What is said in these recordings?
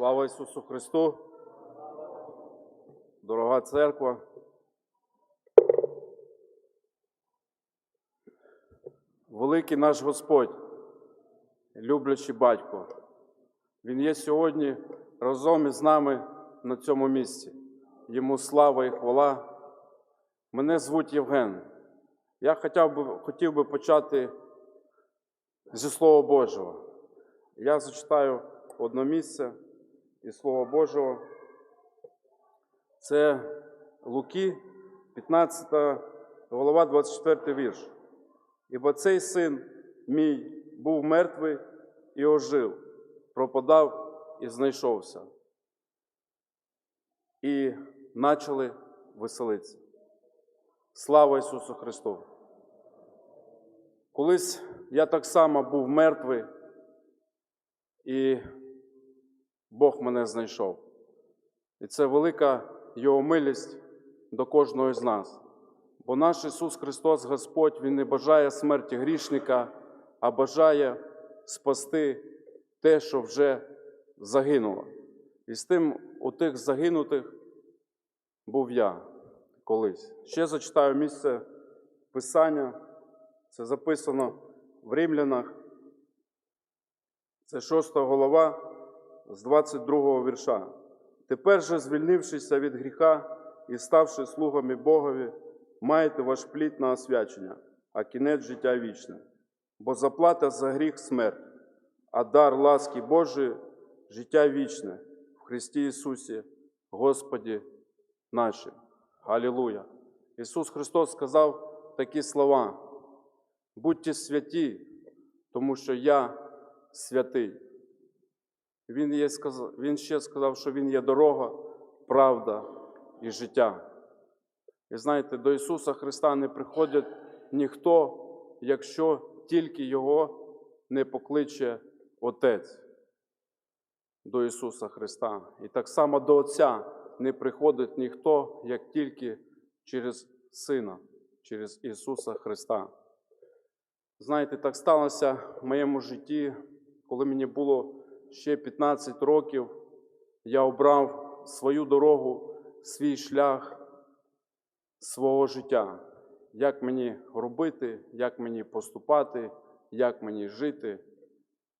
Слава Ісусу Христу! Дорога церква! Великий наш Господь, люблячий батько, Він є сьогодні разом із нами на цьому місці. Йому слава і хвала. Мене звуть Євген. Я хотів би, хотів би почати зі Слова Божого. Я зачитаю одне місце із Слова Божого. Це Луки, 15 голова, 24 вірш. Ібо цей син мій був мертвий і ожив, пропадав і знайшовся. І почали веселитися. Слава Ісусу Христу! Колись я так само був мертвий, і Бог мене знайшов. І це велика Його милість до кожного з нас. Бо наш Ісус Христос, Господь, Він не бажає смерті грішника, а бажає спасти те, що вже загинуло. І з тим у тих загинутих був я колись. Ще зачитаю місце Писання. Це записано в Римлянах. Це 6 голова з 22 вірша. Тепер же, звільнившися від гріха і ставши слугами Богові, маєте ваш плід на освячення, а кінець життя вічне. Бо заплата за гріх смерть, а дар ласки Божої життя вічне в Христі Ісусі, Господі нашим. Алілуя! Ісус Христос сказав такі слова. Будьте святі, тому що я святий. Він, є, він ще сказав, що Він є дорога, правда і життя. І знаєте, до Ісуса Христа не приходить ніхто, якщо тільки Його не покличе Отець до Ісуса Христа. І так само до Отця не приходить ніхто, як тільки через Сина, через Ісуса Христа. Знаєте, так сталося в моєму житті, коли мені було ще 15 років, я обрав свою дорогу, свій шлях свого життя. Як мені робити, як мені поступати, як мені жити.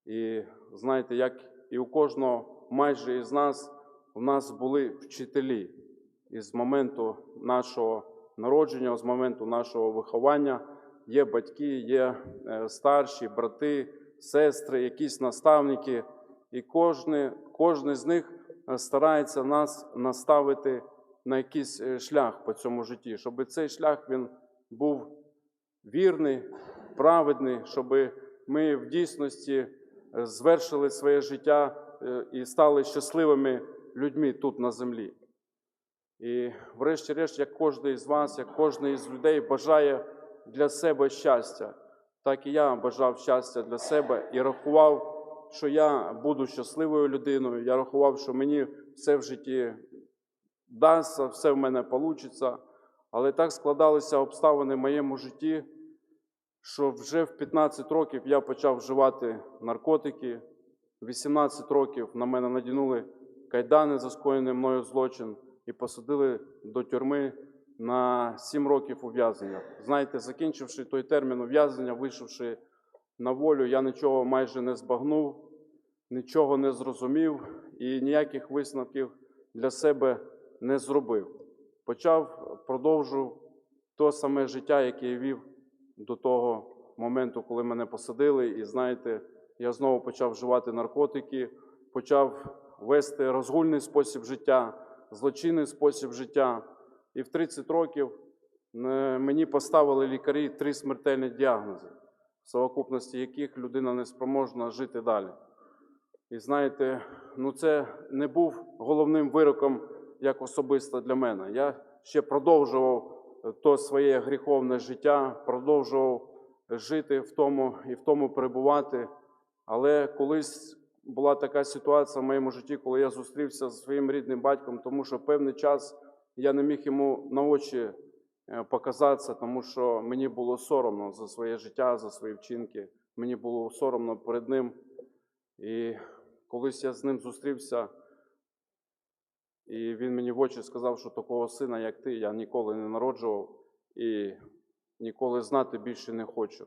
І знаєте, як і у кожного майже із нас, у нас були вчителі. І з моменту нашого народження, з моменту нашого виховання є батьки, є е, старші, брати, сестри, якісь наставники, і кожен, кожен з них е, старається нас наставити на якийсь е, шлях по цьому житті, щоб цей шлях він був вірний, праведний, щоб ми в дійсності е, звершили своє життя і стали щасливими людьми тут на землі. І, врешті-решт, як кожен із вас, як кожен із людей бажає для себе щастя, так і я бажав щастя для себе і рахував, що я буду щасливою людиною. Я рахував, що мені все в житті вдасться, все в мене вийде. Але так складалися обставини в моєму житті, що вже в 15 років я почав вживати наркотики. В 18 років на мене надягнули кайдани за скоєний мною злочин і посадили до тюрми на 7 років ув'язнення. Знаєте, закінчивши той термін ув'язнення, вийшовши на волю, я нічого майже не збагнув, нічого не зрозумів і ніяких висновків для себе не зробив. Почав, продовжив те саме життя, яке я вів до того моменту, коли мене посадили. І знаєте, я знову почав вживати наркотики, почав вести розгульний спосіб життя, злочинний спосіб життя. І в 30 років е, мені поставили лікарі три смертельні діагнози, совокупності яких людина не спроможна жити далі. І знаєте, ну це не був головним вироком як особисто для мене. Я ще продовжував е, то своє гріховне життя, продовжував жити в тому і в тому перебувати. Але колись була така ситуація в моєму житті, коли я зустрівся зі своїм рідним батьком, тому що певний час я не міг йому на очі показатися, тому що мені було соромно за своє життя, за свої вчинки. Мені було соромно перед ним. І колись я з ним зустрівся І він мені в очі сказав, що такого сина, як ти, я ніколи не народжував і ніколи знати більше не хочу.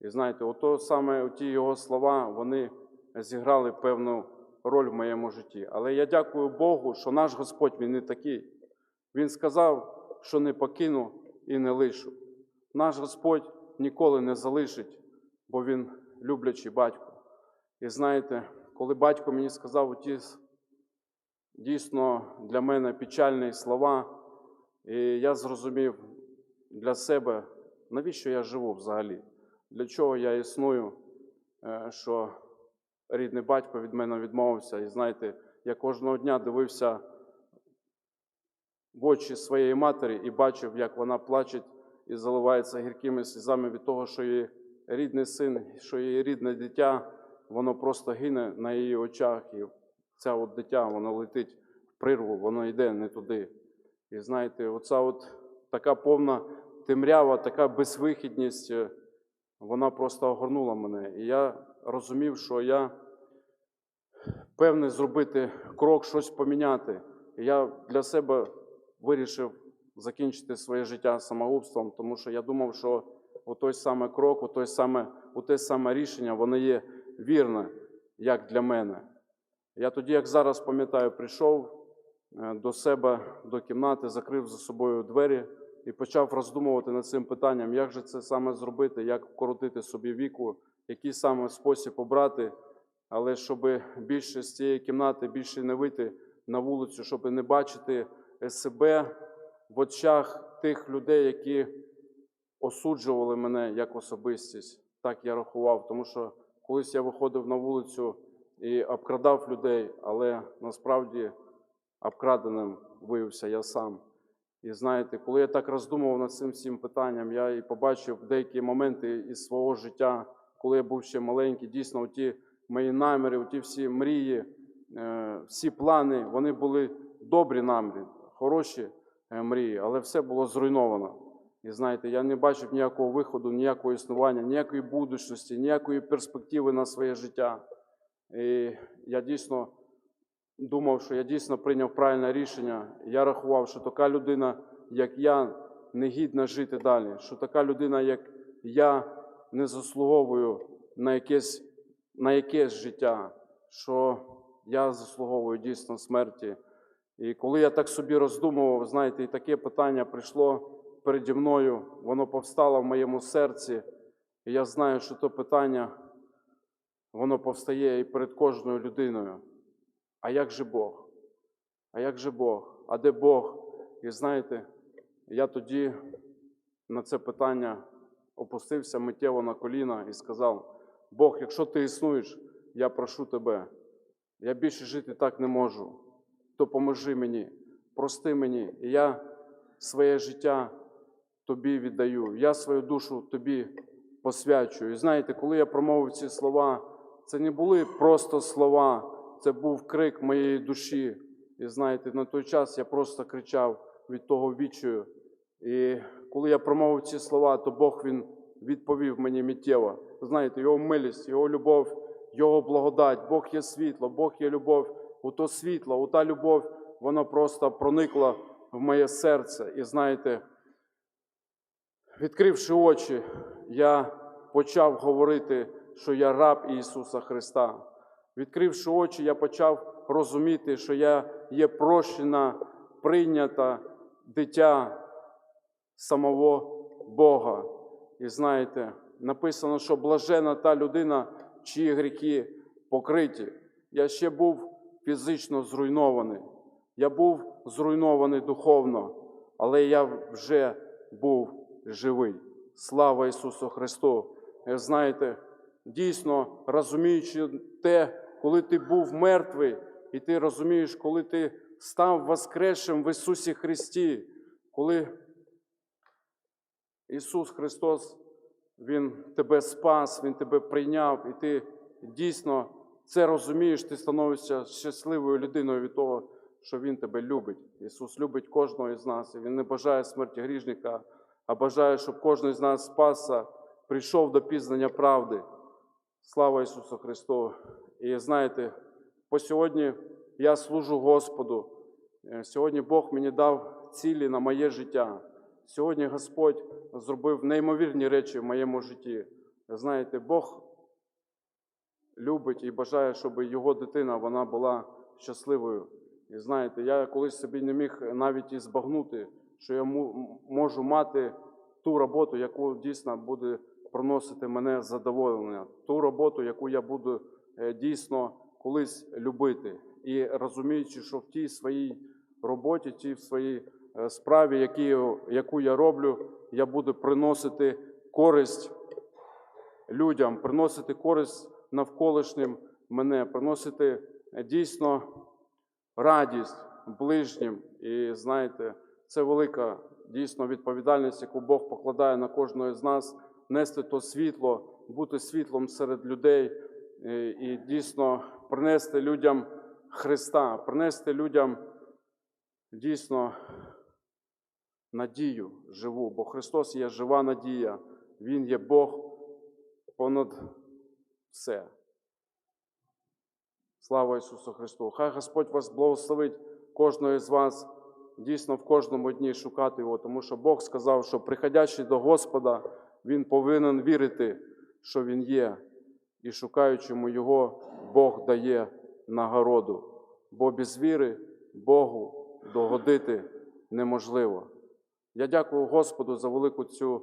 І знаєте, ото саме ті його слова, вони зіграли певну роль в моєму житті. Але я дякую Богу, що наш Господь він не такий. Він сказав, що не покину і не лишу. Наш Господь ніколи не залишить, бо Він люблячий батько. І знаєте, коли батько мені сказав ті дійсно для мене печальні слова, і я зрозумів для себе, навіщо я живу взагалі, для чого я існую, е, що рідний батько від мене відмовився. І знаєте, я кожного дня дивився в очі своєї матері і бачив, як вона плаче і заливається гіркими слізами від того, що її рідний син, що її рідне дитя, воно просто гине на її очах. І це от дитя, воно летить в прірву, воно йде не туди. І знаєте, оця от така повна темрява, така безвихідність, е, вона просто огорнула мене. І я розумів, що я певний зробити крок, щось поміняти. І я для себе вирішив закінчити своє життя самогубством, тому що я думав, що у той саме крок, у той саме, у те саме рішення, воно є вірне, як для мене. Я тоді, як зараз пам'ятаю, прийшов е, до себе, до кімнати, закрив за собою двері і почав роздумувати над цим питанням, як же це саме зробити, як вкоротити собі віку, який саме спосіб обрати, але щоб більше з цієї кімнати більше не вийти на вулицю, щоб не бачити себе в очах тих людей, які осуджували мене як особистість. Так я рахував, тому що колись я виходив на вулицю і обкрадав людей, але насправді обкраденим виявився я сам. І знаєте, коли я так роздумував над цим всім питанням, я і побачив деякі моменти із свого життя, коли я був ще маленький, дійсно, ті мої наміри, ті всі мрії, е, всі плани, вони були добрі наміри, хороші е, мрії, але все було зруйновано. І знаєте, я не бачив ніякого виходу, ніякого існування, ніякої будучності, ніякої перспективи на своє життя. І я дійсно думав, що я дійсно прийняв правильне рішення. Я рахував, що така людина, як я, не гідна жити далі, що така людина, як я, не заслуговую на якесь, на якесь життя, що я заслуговую дійсно смерті. І коли я так собі роздумував, знаєте, і таке питання прийшло переді мною, воно повстало в моєму серці, і я знаю, що то питання, воно повстає і перед кожною людиною. А як же Бог? А як же Бог? А де Бог? І знаєте, я тоді на це питання опустився миттєво на коліна і сказав: Бог, якщо ти існуєш, я прошу тебе, я більше жити так не можу. Допоможи мені, прости мені, і я своє життя тобі віддаю, я свою душу тобі посвячую. І знаєте, коли я промовив ці слова, це не були просто слова, це був крик моєї душі. І знаєте, на той час я просто кричав від того відчаю. І коли я промовив ці слова, то Бог Він відповів мені миттєво. Знаєте, Його милість, Його любов, Його благодать, Бог є світло, Бог є любов. У то світло, у та любов, воно просто проникла в моє серце. І знаєте, відкривши очі, я почав говорити, що я раб Ісуса Христа. Відкривши очі, я почав розуміти, що я є прощена, прийнята дитя самого Бога. І знаєте, написано, що блажена та людина, чиї гріхи покриті. Я ще був фізично зруйнований. Я був зруйнований духовно, але я вже був живий. Слава Ісусу Христу! І знаєте, дійсно розуміючи те, коли ти був мертвий, і ти розумієш, коли ти став воскресшим в Ісусі Христі, коли Ісус Христос, Він тебе спас, Він тебе прийняв, і ти дійсно це розумієш, ти становишся щасливою людиною від того, що Він тебе любить. Ісус любить кожного із нас, і Він не бажає смерті грішника, а бажає, щоб кожен з нас спасся, прийшов до пізнання правди. Слава Ісусу Христу! І знаєте, по сьогодні я служу Господу. Е, Сьогодні Бог мені дав цілі на моє життя. Сьогодні Господь зробив неймовірні речі в моєму житті. Знаєте, Бог любить і бажає, щоб його дитина вона була щасливою. І знаєте, я колись собі не міг навіть і збагнути, що я можу мати ту роботу, яку дійсно буде приносити мене задоволення, ту роботу, яку я буду е, дійсно колись любити. І розуміючи, що в тій своїй роботі, тій в своїй е, справі, які, яку я роблю, я буду приносити користь людям, приносити користь навколишнім мене, приносити е, дійсно радість ближнім. І знаєте, це велика дійсно відповідальність, яку Бог покладає на кожного з нас, нести то світло, бути світлом серед людей е, і дійсно принести людям Христа, принести людям дійсно надію живу, бо Христос є жива надія, Він є Бог понад все. Слава Ісусу Христу! Хай Господь вас благословить кожного з вас дійсно в кожному дні шукати Його, тому що Бог сказав, що приходячи до Господа, Він повинен вірити, що Він є, і шукаючому Його, Бог дає нагороду. Бо без віри Богу догодити неможливо. Я дякую Господу за велику цю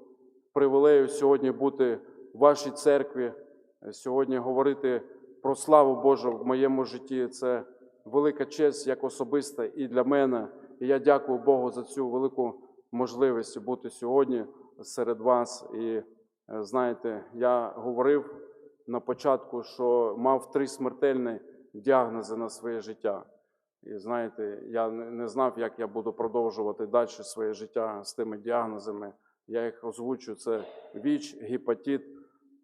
привілею сьогодні бути в вашій церкві, сьогодні говорити про славу Божу в моєму житті. Це велика честь як особиста і для мене. І я дякую Богу за цю велику можливість бути сьогодні серед вас. І е, знаєте, я говорив на початку, що мав три смертельні діагнози на своє життя. І знаєте, я не знав, як я буду продовжувати далі своє життя з тими діагнозами. Я їх озвучу: це ВІЧ, гепатит,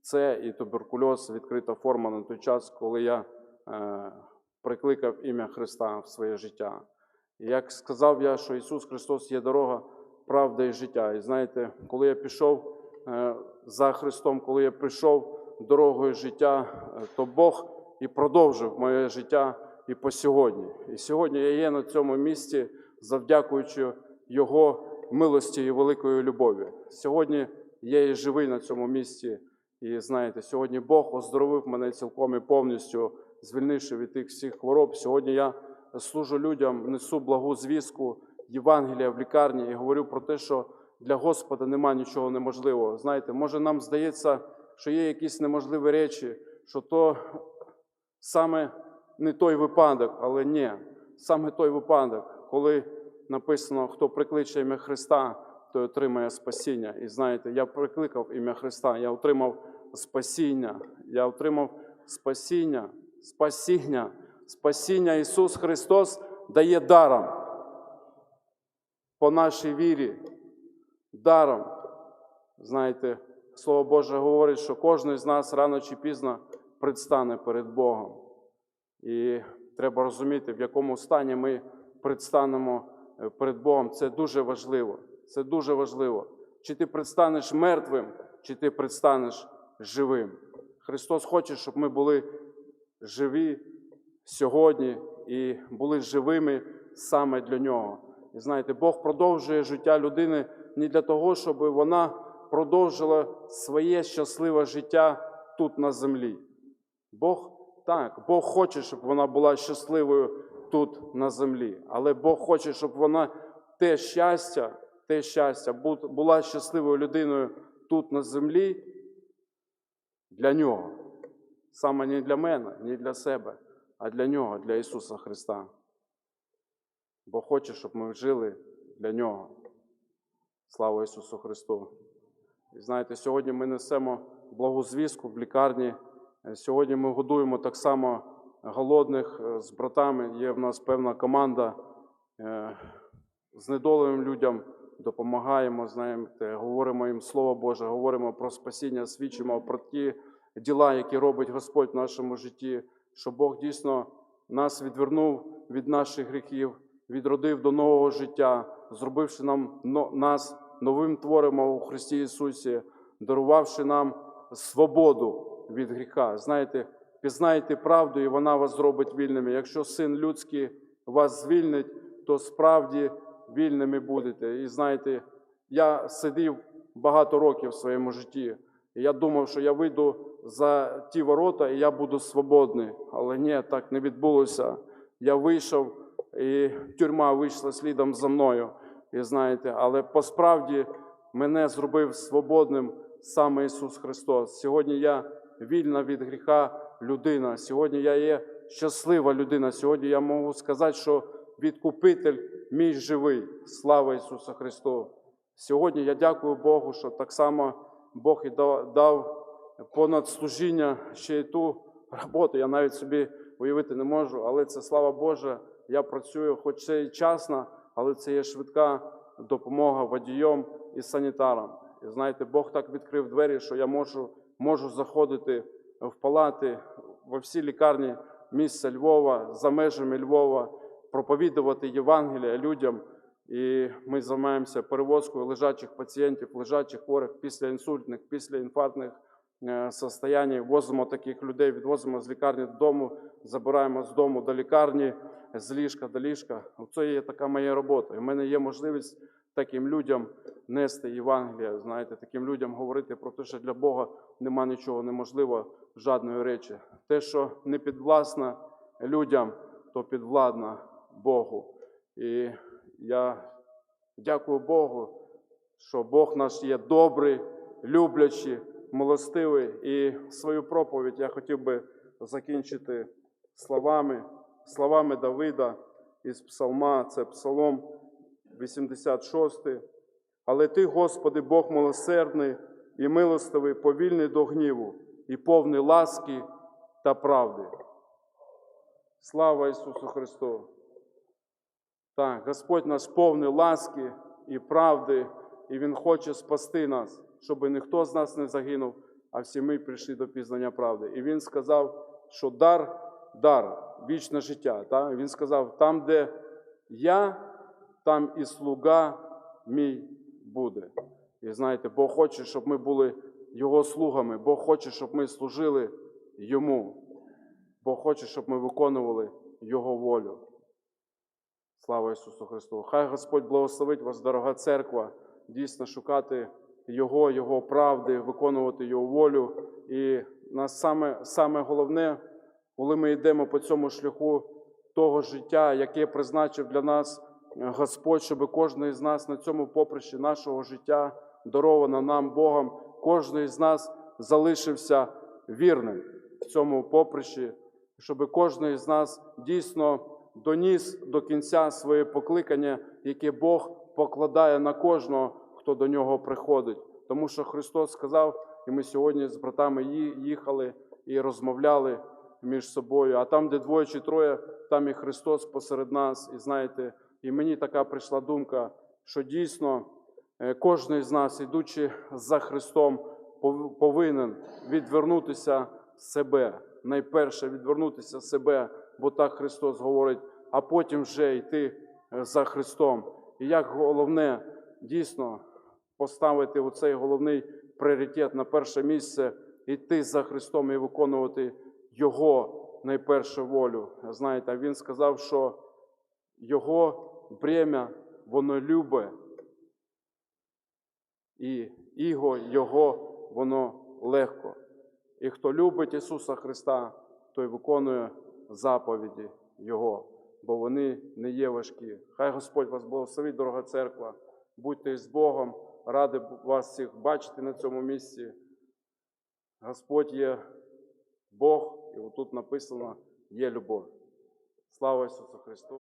С і туберкульоз, відкрита форма на той час, коли я е, прикликав ім'я Христа в своє життя. І як сказав я, що Ісус Христос є дорога, правда і життя. І знаєте, коли я пішов е, за Христом, коли я прийшов дорогою життя, е, то Бог і продовжив моє життя і по сьогодні. І сьогодні я є на цьому місці, завдякуючи Його милості і великої любові. Сьогодні я є живий на цьому місці. І знаєте, сьогодні Бог оздоровив мене цілком і повністю, звільнивши від тих всіх хвороб. Сьогодні я служу людям, несу благу звістку Євангелія в лікарні і говорю про те, що для Господа нема нічого неможливого. Знаєте, може нам здається, що є якісь неможливі речі, що то саме не той випадок, але ні, саме той випадок, коли написано, хто прикличе ім'я Христа, той отримає спасіння. І знаєте, я прикликав ім'я Христа, я отримав спасіння, я отримав спасіння, спасіння, спасіння Ісус Христос дає даром по нашій вірі, даром. Знаєте, Слово Боже говорить, що кожен з нас рано чи пізно предстане перед Богом. І треба розуміти, в якому стані ми предстанемо е, перед Богом. Це дуже важливо. Це дуже важливо. Чи ти предстанеш мертвим, чи ти предстанеш живим. Христос хоче, щоб ми були живі сьогодні і були живими саме для Нього. І знаєте, Бог продовжує життя людини не для того, щоб вона продовжила своє щасливе життя тут на землі. Бог так, Бог хоче, щоб вона була щасливою тут на землі. Але Бог хоче, щоб вона те щастя, те щастя, була щасливою людиною тут на землі для нього. Саме не для мене, не для себе, а для нього, для Ісуса Христа. Бог хоче, щоб ми жили для Нього. Слава Ісусу Христу! І знаєте, сьогодні ми несемо благу звістку в лікарні. Сьогодні ми годуємо так само голодних е, з братами. Є в нас певна команда. е, Знедоленим людям допомагаємо, знаєте, говоримо їм Слово Боже, говоримо про спасіння, свідчимо про ті діла, які робить Господь в нашому житті, що Бог дійсно нас відвернув від наших гріхів, відродив до нового життя, зробивши нам нас новим твором у Христі Ісусі, дарувавши нам свободу від гріха. Знаєте, пізнайте правду, і вона вас зробить вільними. Якщо син людський вас звільнить, то справді вільними будете. І знаєте, я сидів багато років в своєму житті. Я думав, що я вийду за ті ворота і я буду свободний. Але ні, так не відбулося. Я вийшов, і тюрма вийшла слідом за мною. І знаєте, але посправді мене зробив свободним саме Ісус Христос. Сьогодні я вільна від гріха людина. Сьогодні я є щаслива людина. Сьогодні я можу сказати, що відкупитель мій живий. Слава Ісусу Христу! Сьогодні я дякую Богу, що так само Бог і дав понад служіння ще й ту роботу. Я навіть собі уявити не можу, але це слава Божа. Я працюю, хоч це і часна, але це є швидка допомога водієм і санітарам. І знаєте, Бог так відкрив двері, що я можу, можу заходити в палати во всі лікарні міста Львова, за межами Львова, проповідувати Євангелія людям. І ми займаємося перевозкою лежачих пацієнтів, лежачих хворих після інсультних, після інфарктних е, состоянь. Возимо таких людей, відвозимо з лікарні додому, забираємо з дому до лікарні, з ліжка до ліжка. Це є така моя робота. І в мене є можливість таким людям нести Євангелія, знаєте, таким людям говорити про те, що для Бога нема нічого неможливого, жодної речі. Те, що не підвласне людям, то підвладна Богу. І я дякую Богу, що Бог наш є добрий, люблячий, милостивий. І свою проповідь я хотів би закінчити словами, словами Давида із Псалма, це Псалом 86. Але ти, Господи, Бог милосердний і милостивий, повільний до гніву, і повний ласки та правди. Слава Ісусу Христу! Так, Господь наш повний ласки і правди, і Він хоче спасти нас, щоб ніхто з нас не загинув, а всі ми прийшли до пізнання правди. І Він сказав, що дар, дар, вічне життя. Так? Він сказав, там, де я, там і слуга мій буде. І знаєте, Бог хоче, щоб ми були Його слугами, Бог хоче, щоб ми служили Йому. Бог хоче, щоб ми виконували Його волю. Слава Ісусу Христу! Хай Господь благословить вас, дорога церква, дійсно шукати Його, Його правди, виконувати Його волю. І нас саме, саме головне, коли ми йдемо по цьому шляху того життя, яке призначив для нас Господь, щоб кожен із нас на цьому поприщі нашого життя, даровано нам Богом, кожен із нас залишився вірним в цьому поприщі, щоб кожен із нас дійсно доніс до кінця своє покликання, яке Бог покладає на кожного, хто до нього приходить. Тому що Христос сказав, і ми сьогодні з братами їхали і розмовляли між собою. А там, де двоє чи троє, там і Христос посеред нас. І знаєте, і мені така прийшла думка, що дійсно е, кожен з нас, ідучи за Христом, пов- повинен відвернутися себе. Найперше відвернутися себе, бо так Христос говорить, а потім вже йти е, за Христом. І як головне дійсно поставити оцей головний пріоритет на перше місце, йти за Христом і виконувати Його найпершу волю. Знаєте, він сказав, що Його бремя, воно любе, і іго Його, воно легко. І хто любить Ісуса Христа, той виконує заповіді Його, бо вони не є важкі. Хай Господь вас благословить, дорога церква. Будьте з Богом, ради вас всіх бачити на цьому місці. Господь є Бог, і отут написано є любов. Слава Ісусу Христу!